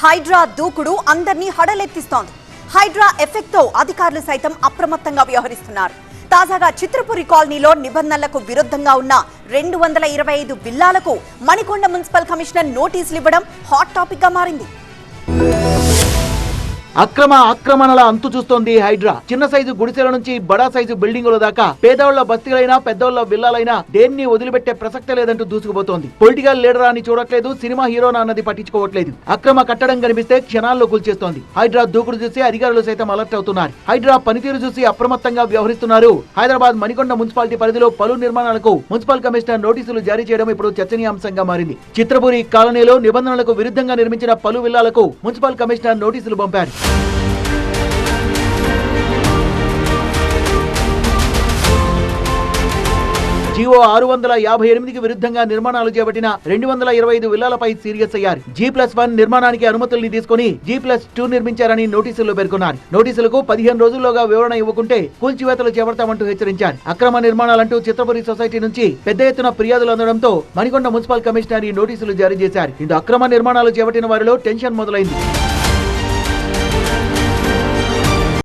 హైడ్రా దూకుడు అందర్నీ హడలెత్తిస్తోంది. హైడ్రా ఎఫెక్ట్తో అధికారులు సైతం అప్రమత్తంగా వ్యవహరిస్తున్నారు. తాజాగా చిత్రపురి కాలనీలో నిబంధనలకు విరుద్ధంగా ఉన్న రెండు వందల ఇరవై ఐదు విల్లాలకు మణికొండ మున్సిపల్ కమిషనర్ నోటీసులు ఇవ్వడం హాట్ టాపిక్గా మారింది. అక్రమ ఆక్రమణల అంతు చూస్తోంది హైడ్రా. చిన్న సైజు గుడిసెల నుంచి బడా సైజు బిల్డింగుల దాకా పేదవాళ్ళ బస్తీలైనా పెద్దవాళ్ళ విల్లాలైనా దేన్ని వదిలిపెట్టే ప్రసక్తే లేదంటూ దూసుకుపోతోంది. పొలిటికల్ లీడర్ అని చూడట్లేదు సినిమా హీరోనా అన్నది పట్టించుకోవట్లేదు. అక్రమ కట్టడం కనిపిస్తే క్షణాల్లో కూల్చేస్తోంది. హైడ్రా దూకుడు చూసి అధికారులు సైతం అలర్ట్ అవుతున్నారు. హైడ్రా పనితీరు చూసి అప్రమత్తంగా వ్యవహరిస్తున్నారు. హైదరాబాద్ మణికొండ మున్సిపాలిటీ పరిధిలో పలు నిర్మాణాలకు మున్సిపల్ కమిషనర్ నోటీసులు జారీ చేయడం ఇప్పుడు చర్చనీయాంశంగా మారింది. చిత్రపురి కాలనీలో నిబంధనలకు విరుద్ధంగా నిర్మించిన పలు విల్లాలకు మున్సిపల్ కమిషనర్ నోటీసులు పంపారు. జీవో ఆరు వందల యాభై ఎనిమిదికి విరుద్ధంగా నిర్మాణాలు చేపట్టిన రెండు వందల ఇరవై ఐదు విల్లాలపై సీరియస్ అయ్యారు. జీ ప్లస్ వన్ నిర్మాణానికి అనుమతుల్ని తీసుకుని జీ ప్లస్ టూ నిర్మించారని నోటీసుల్లో పేర్కొన్నారు. నోటీసులకు పదిహేను రోజుల్లోగా వివరణ ఇవ్వకుంటే కూల్చివేతలు చేపడతామంటూ హెచ్చరించారు. అక్రమ నిర్మాణాలంటూ చిత్రపురి సొసైటీ నుంచి పెద్ద ఎత్తున ఫిర్యాదులు అందడంతో మణికొండ మున్సిపల్ కమిషనర్ ఈ నోటీసులు జారీ చేశారు. ఇందు అక్రమ నిర్మాణాలు చేపట్టిన వారిలో టెన్షన్ మొదలైంది.